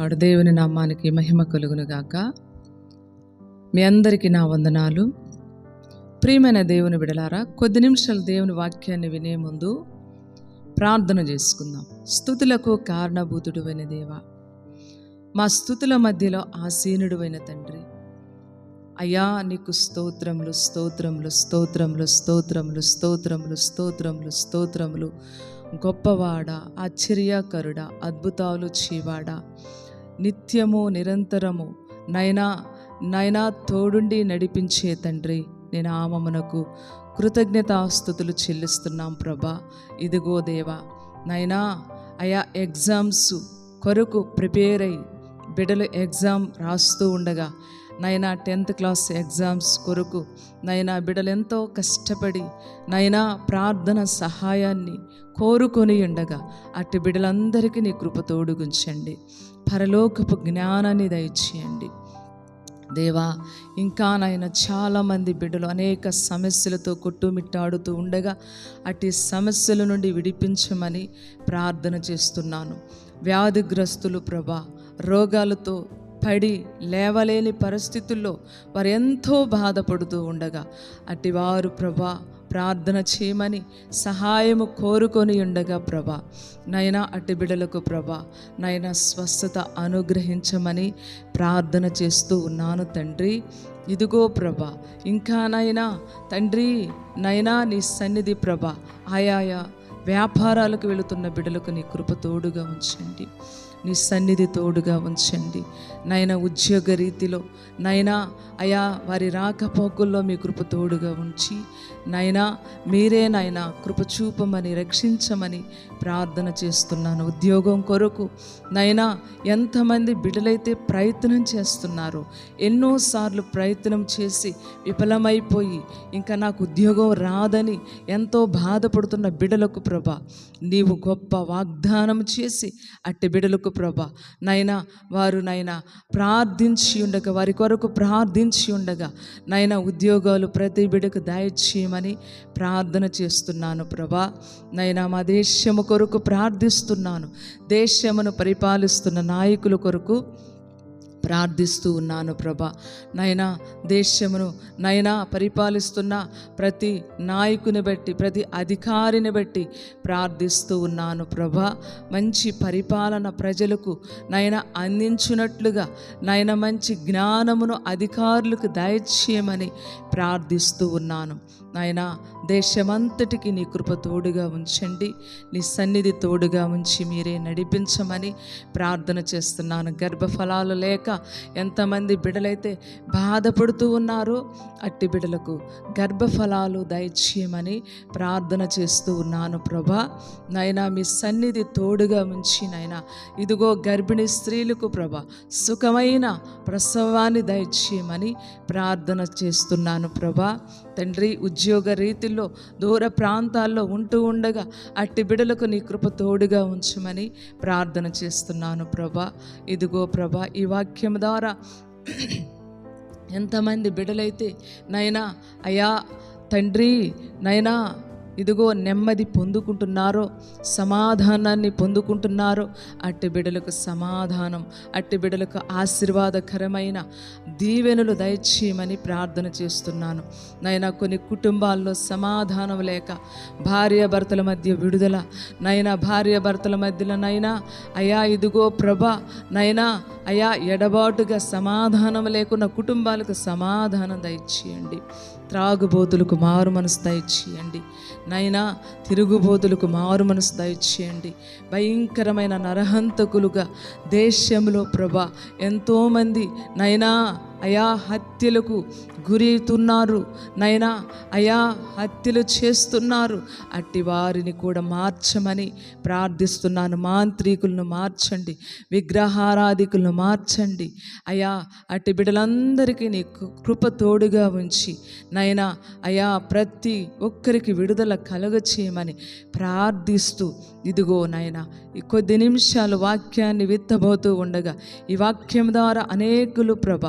వాడు దేవుని నామానికి మహిమ కలుగును గాక. మీ అందరికీ నా వందనాలు. ప్రియమైన దేవుని విడలారా కొద్ది నిమిషాలు దేవుని వాక్యాన్ని వినే ముందు ప్రార్థన చేసుకుందాం. స్థుతులకు కారణభూతుడు అయిన దేవ మా స్థుతుల మధ్యలో ఆసీనుడువైన తండ్రి. అయ్యా నీకు స్తోత్రములు స్తోత్రములు స్తోత్రములు స్తోత్రములు స్తోత్రములు స్తోత్రములు స్తోత్రములు. గొప్పవాడ ఆశ్చర్యకరుడ అద్భుతాలు చీవాడ. నిత్యము నిరంతరము నైనా నైనా తోడుండి నడిపించే తండ్రి నేను ఆమమునకు కృతజ్ఞతాస్థుతులు చెల్లిస్తున్నాం ప్రభా. ఇదిగో దేవా నైనా అయా ఎగ్జామ్స్ కొరకు ప్రిపేర్ అయ్యి బిడ్డలు ఎగ్జామ్ రాస్తూ ఉండగా నైనా టెన్త్ క్లాస్ ఎగ్జామ్స్ కొరకు నైనా బిడ్డలు ఎంతో కష్టపడి నైనా ప్రార్థన సహాయాన్ని కోరుకొని ఉండగా అట్టి బిడ్డలందరికీ నీ కృప తోడుగుంచండి. పరలోకపు జ్ఞానాన్ని దయచేయండి. దేవా ఇంకా నాయన చాలామంది బిడ్డలు అనేక సమస్యలతో కొట్టుమిట్టాడుతూ ఉండగా అట్టి సమస్యల నుండి విడిపించమని ప్రార్థన చేస్తున్నాను. వ్యాధిగ్రస్తులు ప్రభా రోగాలతో పడి లేవలేని పరిస్థితుల్లో వారు ఎంతో బాధపడుతూ ఉండగా అటివారు ప్రభా ప్రార్థన చేయమని సహాయము కోరుకొని ఉండగా ప్రభా. నైనా అట్టి బిడలకు ప్రభా నైనా స్వస్థత అనుగ్రహించమని ప్రార్థన చేస్తూ ఉన్నాను తండ్రి. ఇదిగో ప్రభ ఇంకా నైనా తండ్రి నైనా నీ సన్నిధి ప్రభ ఆయాయా వ్యాపారాలకు వెళుతున్న బిడలకు నీ కృప తోడుగా ఉంచండి. నీ సన్నిధి తోడుగా ఉంచండి. నైనా ఉద్యోగ రీతిలో నైనా అయా వారి రాకపోకల్లో మీ కృప తోడుగా ఉంచి నైనా మీరే నాయన కృప చూపమని రక్షించమని ప్రార్థన చేస్తున్నాను. ఉద్యోగం కొరకు నైనా ఎంతమంది బిడ్డలైతే ప్రయత్నం చేస్తున్నారు ఎన్నోసార్లు ప్రయత్నం చేసి విఫలమైపోయి ఇంకా నాకు ఉద్యోగం రాదని ఎంతో బాధపడుతున్న బిడలకు ప్రభ నీవు గొప్ప వాగ్దానం చేసి అట్టి బిడలకు ప్రభ. నైనా వారు నైనా ప్రార్థించి ఉండగా వారి కొరకు ప్రార్థించి ఉండగా నైనా ఉద్యోగాలు ప్రతి బిడకు దయచేయమని ప్రార్థన చేస్తున్నాను ప్రభా. నైనా మా దేశము కొరకు ప్రార్థిస్తున్నాను. దేశమును పరిపాలిస్తున్న నాయకుల కొరకు ప్రార్థిస్తూ ఉన్నాను ప్రభా. నైనా దేశమును నైనా పరిపాలిస్తున్న ప్రతి నాయకుని బట్టి ప్రతి అధికారిని బట్టి ప్రార్థిస్తూ ఉన్నాను ప్రభా. మంచి పరిపాలన ప్రజలకు నైనా అందించినట్లుగా నైనా మంచి జ్ఞానమును అధికారులకు దయచేయమని ప్రార్థిస్తూ ఉన్నాను. నాయన దేశమంతటికి నీ కృప తోడుగా ఉంచండి. నీ సన్నిధి తోడుగా ఉంచి మీరే నడిపించమని ప్రార్థన చేస్తున్నాను. గర్భఫలాలు లేక ఎంతమంది బిడలైతే బాధపడుతూ ఉన్నారో అట్టి బిడలకు గర్భఫలాలు దయచేయమని ప్రార్థన చేస్తూ ఉన్నాను ప్రభా. నైనా మీ సన్నిధి తోడుగా ఉంచి నైనా ఇదిగో గర్భిణీ స్త్రీలకు ప్రభ సుఖమైన ప్రసవాన్ని దయచేయమని ప్రార్థన చేస్తున్నాను. ప్రభా. తండ్రి ఉద్యోగ రీతిలో దూర ప్రాంతాల్లో ఉంటూ ఉండగా అట్టి బిడలకు నీ కృప తోడుగా ఉంచమని ప్రార్థన చేస్తున్నాను ప్రభా. ఇదిగో ప్రభా ఈ వాక్యం ద్వారా ఎంతమంది బిడలైతే నైనా అయా తండ్రి నైనా ఇదిగో నెమ్మది పొందుకుంటున్నారో సమాధానాన్ని పొందుకుంటున్నారో అట్టి బిడలకు సమాధానం అట్టి బిడలకు ఆశీర్వాదకరమైన దీవెనలు దయచేయమని ప్రార్థన చేస్తున్నాను. నైనా కొన్ని కుటుంబాల్లో సమాధానం లేక భార్యాభర్తల మధ్య విడుదల నైనా భార్యాభర్తల మధ్యలో నైనా అయా ఇదిగో ప్రభ నైనా అయా ఎడబాటుగా సమాధానం లేకున్న కుటుంబాలకు సమాధానం దయచేయండి. త్రాగుబోతులకు మారు మనసు దయచేయండి. నైనా తిరుగుబోతులకు మారు మనసు దయచేయండి. భయంకరమైన నరహంతకులుగా దేశంలో ప్రభ ఎంతోమంది నైనా అయా హత్యలకు గురితున్నారు నైనా అయా హత్యలు చేస్తున్నారు. అట్టి వారిని కూడా మార్చమని ప్రార్థిస్తున్నాను. మాంత్రికులను మార్చండి. విగ్రహారాధికులను మార్చండి. అయా అట్టి బిడ్డలందరికీ నీ కృప తోడుగా ఉంచి నైనా అయా ప్రతి ఒక్కరికి విడుదల కలుగ చేయమని ప్రార్థిస్తూ ఇదిగో నాయన ఈ కొద్ది నిమిషాలు వాక్యాన్ని విత్తబోతూ ఉండగా ఈ వాక్యం ద్వారా అనేకులు ప్రభ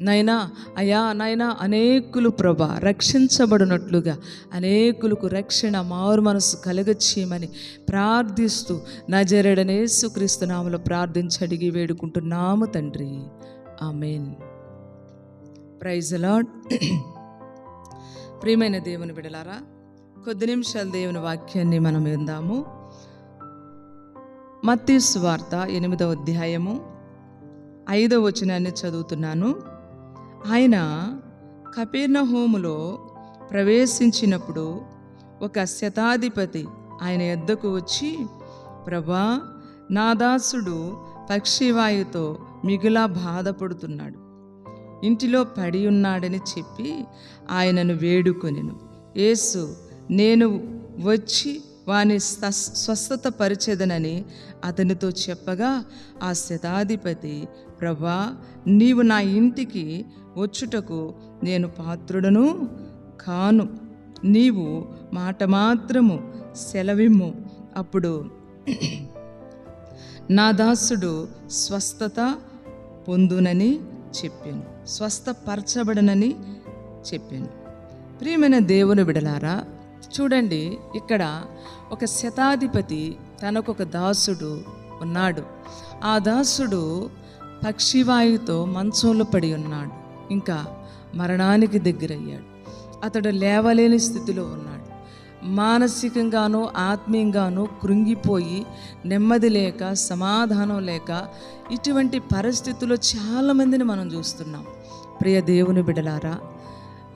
నైనా అయా నైనా అనేకులు ప్రభ రక్షించబడినట్లుగా అనేకులకు రక్షణ మారు మనసు కలుగ ప్రార్థిస్తూ నజరడనేసు క్రీస్తు నామలో ప్రార్థించి అడిగి వేడుకుంటున్నాము తండ్రి. ఆమెన్. ప్రైజ్ లాడ్ ప్రియమైన దేవుని బిడలారా కొద్ది నిమిషాలు దేవుని వాక్యాన్ని మనం విందాము. మత్తీసు వార్త ఎనిమిదవ అధ్యాయము ఐదవ వచనాన్ని చదువుతున్నాను. ఆయన కపీర్ణ హోములో ప్రవేశించినప్పుడు ఒక శతాధిపతి ఆయన ఎద్దకు వచ్చి ప్రభా నా దాసుడు పక్షివాయుతో మిగిలా బాధపడుతున్నాడు. ఇంటిలో పడి ఉన్నాడని చెప్పి ఆయనను వేడుకొనెను. యేసు నేను వచ్చి వాని స్వస్- స్వస్థత పరిచెదనని అతనితో చెప్పగా ఆ శతాధిపతి ప్రభా నీవు నా ఇంటికి వచ్చుటకు నేను పాత్రుడను కాను. నీవు మాట మాత్రము సెలవిమ్ము. అప్పుడు నా దాసుడు స్వస్థత పొందునని చెప్పాను. స్వస్థపరచబడనని చెప్పాను. ప్రియమైన దేవుని విడలారా చూడండి ఇక్కడ ఒక శతాధిపతి తనకొక దాసుడు ఉన్నాడు. ఆ దాసుడు పక్షివాయుతో మంచంలో పడి ఉన్నాడు. ఇంకా మరణానికి దగ్గరయ్యాడు. అతడు లేవలేని స్థితిలో ఉన్నాడు. మానసికంగానూ ఆత్మీయంగానూ కృంగిపోయి నెమ్మది లేక సమాధానం లేక ఇటువంటి పరిస్థితుల్లో చాలామందిని మనం చూస్తున్నాం. ప్రియ దేవుని బిడలారా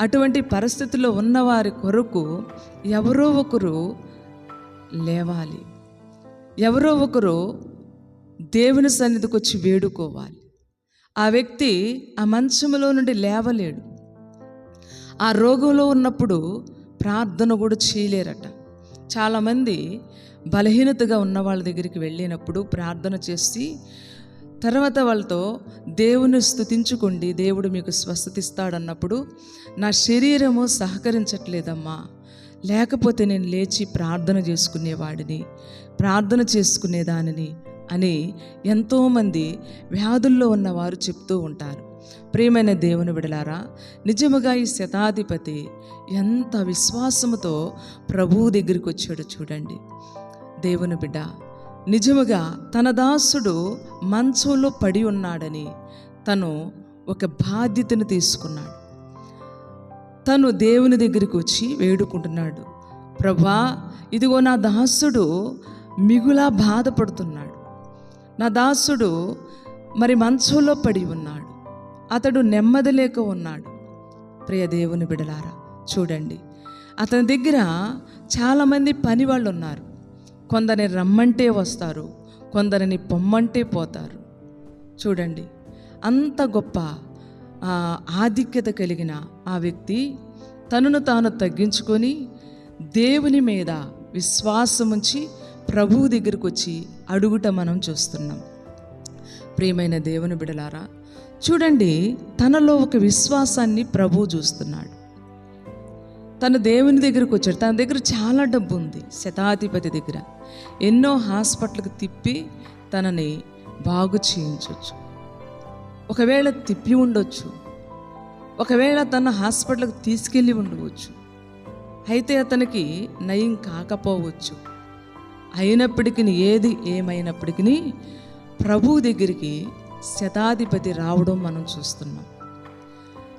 అటువంటి పరిస్థితుల్లో ఉన్నవారి కొరకు ఎవరో ఒకరు లేవాలి. ఎవరో ఒకరు దేవుని సన్నిధికి వచ్చి వేడుకోవాలి. ఆ వ్యక్తి ఆ మంచంలో నుండి లేవలేడు. ఆ రోగంలో ఉన్నప్పుడు ప్రార్థన కూడా చేయలేరట. చాలామంది బలహీనతగా ఉన్న వాళ్ళ దగ్గరికి వెళ్ళినప్పుడు ప్రార్థన చేసి తర్వాత వాళ్ళతో దేవుని స్థుతించుకోండి దేవుడు మీకు స్వస్థతిస్తాడన్నప్పుడు నా శరీరము సహకరించట్లేదమ్మా. లేకపోతే నేను లేచి ప్రార్థన చేసుకునేవాడిని ప్రార్థన చేసుకునేదానిని అని ఎంతోమంది వ్యాధుల్లో ఉన్నవారు చెప్తూ ఉంటారు. ప్రియమైన దేవుని విడలారా నిజముగా ఈ శతాధిపతి ఎంత విశ్వాసముతో ప్రభువు దగ్గరికి వచ్చాడు చూడండి. దేవుని బిడ్డ నిజముగా తన దాసుడు మంచంలో పడి ఉన్నాడని తను ఒక బాధ్యతను తీసుకున్నాడు. తను దేవుని దగ్గరికి వచ్చి వేడుకుంటున్నాడు. ప్రభా ఇదిగో నా దాసుడు మిగులా బాధపడుతున్నాడు. నా దాసుడు మరి మంచంలో పడి ఉన్నాడు. అతడు నెమ్మది లేక ఉన్నాడు. ప్రియ దేవుని బిడలారా చూడండి. అతని దగ్గర చాలామంది పని వాళ్ళు ఉన్నారు కొందరిని రమ్మంటే వస్తారు కొందరిని పొమ్మంటే పోతారు. చూడండి అంత గొప్ప ఆధిక్యత కలిగిన ఆ వ్యక్తి తనను తాను తగ్గించుకొని దేవుని మీద విశ్వాసముంచి ప్రభువు దగ్గరకు వచ్చి అడుగుట మనం చూస్తున్నాం. ప్రియమైన దేవుని బిడలారా చూడండి తనలో ఒక విశ్వాసాన్ని ప్రభువు చూస్తున్నాడు. తను దేవుని దగ్గరకు వచ్చాడు. తన దగ్గర చాలా డబ్బు ఉంది శతాధిపతి దగ్గర. ఎన్నో హాస్పిటల్కి తిప్పి తనని బాగు చేయించవచ్చు ఒకవేళ తిప్పి ఉండొచ్చు. ఒకవేళ తన హాస్పిటల్కి తీసుకెళ్ళి ఉండవచ్చు. అయితే అతనికి నయం కాకపోవచ్చు. అయినప్పటికీ ఏది ఏమైనప్పటికీ ప్రభు దగ్గరికి శతాధిపతి రావడం మనం చూస్తున్నాం.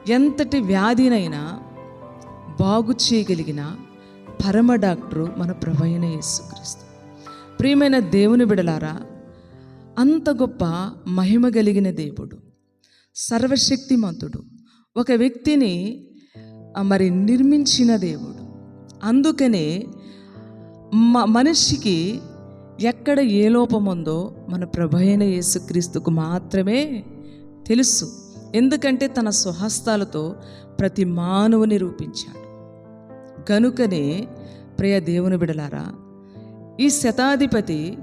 ఎంతటి వ్యాధినైనా బాగు చేయగలిగిన పరమ డాక్టరు మన ప్రభైన యేసుక్రీస్తు. ప్రియమైన దేవుని బిడలారా అంత గొప్ప మహిమ కలిగిన దేవుడు సర్వశక్తిమంతుడు ఒక వ్యక్తిని మరి నిర్మించిన దేవుడు. అందుకనే మ మనిషికి ఎక్కడ ఏ లోపం ఉందో మన ప్రభైన యేసుక్రీస్తుకు మాత్రమే తెలుసు. ఎందుకంటే తన స్వహస్తాలతో ప్రతి మానవుని రూపించాడు. కనుకనే ప్రియ దేవుని బిడలారా ఈ శతాధిపతి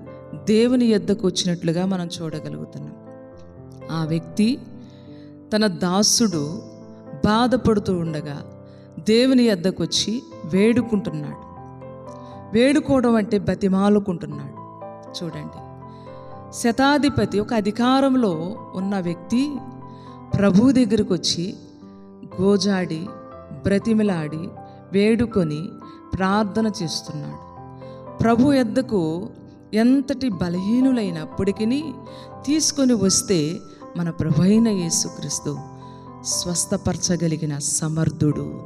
దేవుని యొద్దకు వచ్చినట్లుగా మనం చూడగలుగుతున్నాం. ఆ వ్యక్తి తన దాసుడు బాధపడుతూ ఉండగా దేవుని యొద్దకు వచ్చి వేడుకుంటున్నాడు. వేడుకోవడం అంటే బతిమాలుకుంటున్నాడు. చూడండి శతాధిపతి ఒక అధికారంలో ఉన్న వ్యక్తి ప్రభు దగ్గరకు వచ్చి గోజాడి బ్రతిమిలాడి వేడుకొని ప్రార్థన చేస్తున్నాడు. ప్రభు ఎద్దకు ఎంతటి బలహీనులైనప్పటికీ తీసుకొని వస్తే మన ప్రభు అయిన యేసుక్రీస్తు స్వస్థపరచగలిగిన సమర్థుడు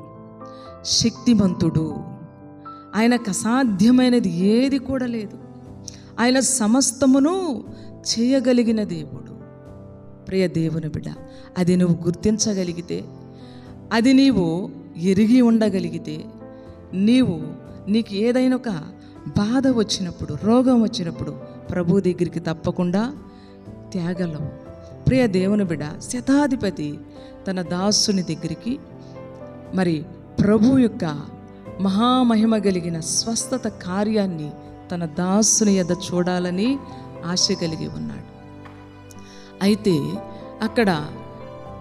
శక్తిమంతుడు. ఆయనకు అసాధ్యమైనది ఏది కూడా లేదు. ఆయన సమస్తమును చేయగలిగిన దేవుడు. ప్రియ దేవుని బిడ్డ అది నువ్వు గుర్తించగలిగితే అది నీవు ఎరిగి ఉండగలిగితే నీవు నీకు ఏదైనా ఒక బాధ వచ్చినప్పుడు రోగం వచ్చినప్పుడు ప్రభు దగ్గరికి తప్పకుండా త్యాగలవు. ప్రియ దేవుని బిడ శతాధిపతి తన దాసుని దగ్గరికి మరి ప్రభు యొక్క మహామహిమ కలిగిన స్వస్థత కార్యాన్ని తన దాసుని ఎద చూడాలని ఆశ కలిగి ఉన్నాడు. అయితే అక్కడ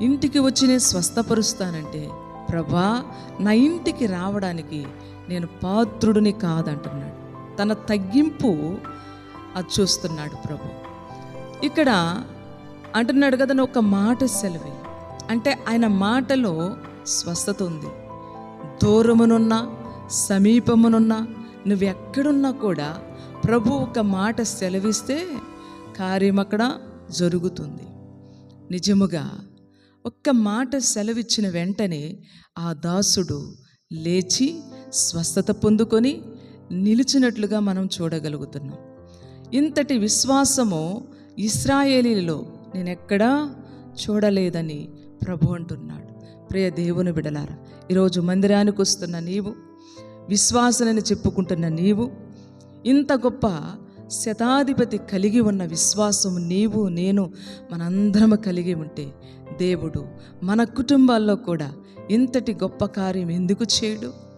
ఇంటికి వచ్చి నేను స్వస్థపరుస్తానంటే ప్రభా నా ఇంటికి రావడానికి నేను పాత్రుడిని కాదంటున్నాడు. తన తగ్గింపు అది చూస్తున్నాడు ప్రభు. ఇక్కడ అంటున్నాడు కదా ఒక మాట సెలవి. అంటే ఆయన మాటలో స్వస్థత ఉంది. దూరమునున్నా సమీపమునున్నా నువ్వు ఎక్కడున్నా కూడా ప్రభు ఒక మాట సెలవిస్తే కార్యం అక్కడ జరుగుతుంది. నిజముగా ఒక్క మాట సెలవిచ్చిన వెంటనే ఆ దాసుడు లేచి స్వస్థత పొందుకొని నిలిచినట్లుగా మనం చూడగలుగుతున్నాం. ఇంతటి విశ్వాసము ఇస్రాయేలీలో నేనెక్కడా చూడలేదని ప్రభు అంటున్నాడు. ప్రియ దేవుని బిడలారా ఈరోజు మందిరానికి వస్తున్న నీవు విశ్వాసనని చెప్పుకుంటున్న నీవు ఇంత గొప్ప శతాధిపతి కలిగి ఉన్న విశ్వాసం నీవు నేను మనందరము కలిగి ఉంటే దేవుడు మన కుటుంబాల్లో కూడా ఇంతటి గొప్ప కార్యం ఎందుకు చేయడు?